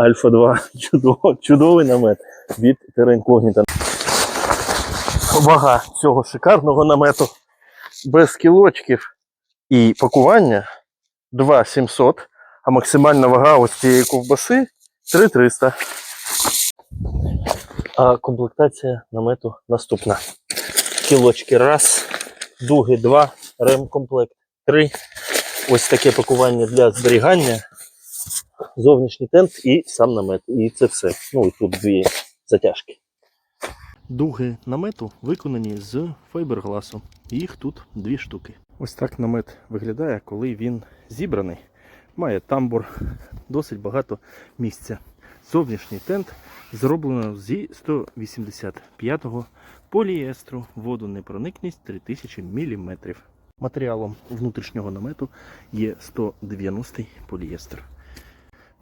Альфа 2 чудово, чудовий намет від Incognita. Вага цього шикарного намету без кілочків і пакування 2700, а максимальна вага ось цієї ковбаси 3300. А комплектація намету наступна. Кілочки раз, дуги два, ремкомплект три. Ось таке пакування для зберігання, зовнішній тент і сам намет. І це все. Ну і тут дві затяжки. Дуги намету виконані з файбергласу. Їх тут дві штуки. Ось так намет виглядає, коли він зібраний. Має тамбур, досить багато місця. Зовнішній тент зроблено зі 185-го поліестру, водонепроникність 3000 мм. Матеріалом внутрішнього намету є 190 поліестер.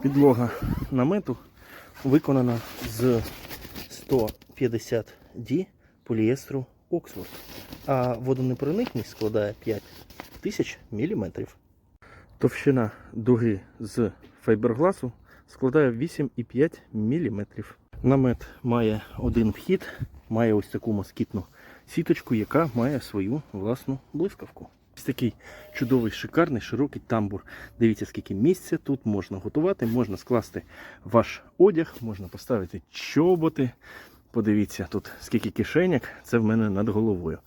Підлога намету виконана з 150D поліестру Оксфорд, а водонепроникність складає 5000 мм. Товщина дуги з файбергласу складає 8,5 мм. Намет має один вхід, має ось таку москітну сіточку, яка має свою власну блискавку. Ось такий чудовий, шикарний, широкий тамбур. Дивіться, скільки місця тут можна готувати, можна скласти ваш одяг, можна поставити чоботи. Подивіться, тут скільки кишеняк, це в мене над головою.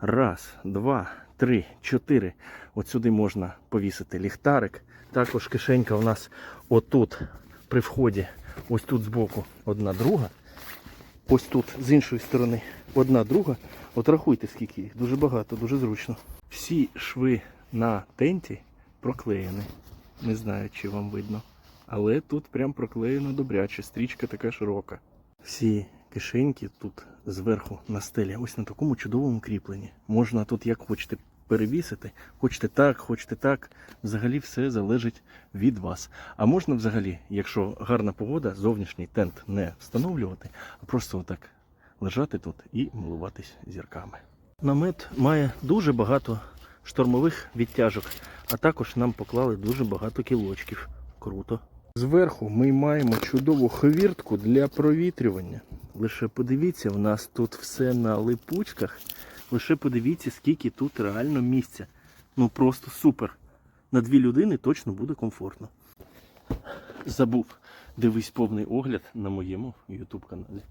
Раз, два, три, чотири. От сюди можна повісити ліхтарик. Також кишенька у нас отут при вході, ось тут збоку одна друга. Ось тут з іншої сторони одна друга. От рахуйте, скільки їх. Дуже багато, дуже зручно. Всі шви на тенті проклеєні. Не знаю, чи вам видно. Але тут прям проклеєно добряче, стрічка така широка. Всі кишеньки тут зверху на стелі, ось на такому чудовому кріпленні. Можна тут як хочете перевісити, хочете так, хочете так. Взагалі все залежить від вас. А можна взагалі, якщо гарна погода, зовнішній тент не встановлювати, а просто отак лежати тут і милуватись зірками. Намет має дуже багато штормових відтяжок, а також нам поклали дуже багато кілочків. Круто. Зверху ми маємо чудову хвіртку для провітрювання. Лише подивіться, в нас тут все на липучках. Лише подивіться, скільки тут реально місця. Ну просто супер. На дві людини точно буде комфортно. Забув. Дивись повний огляд на моєму YouTube каналі.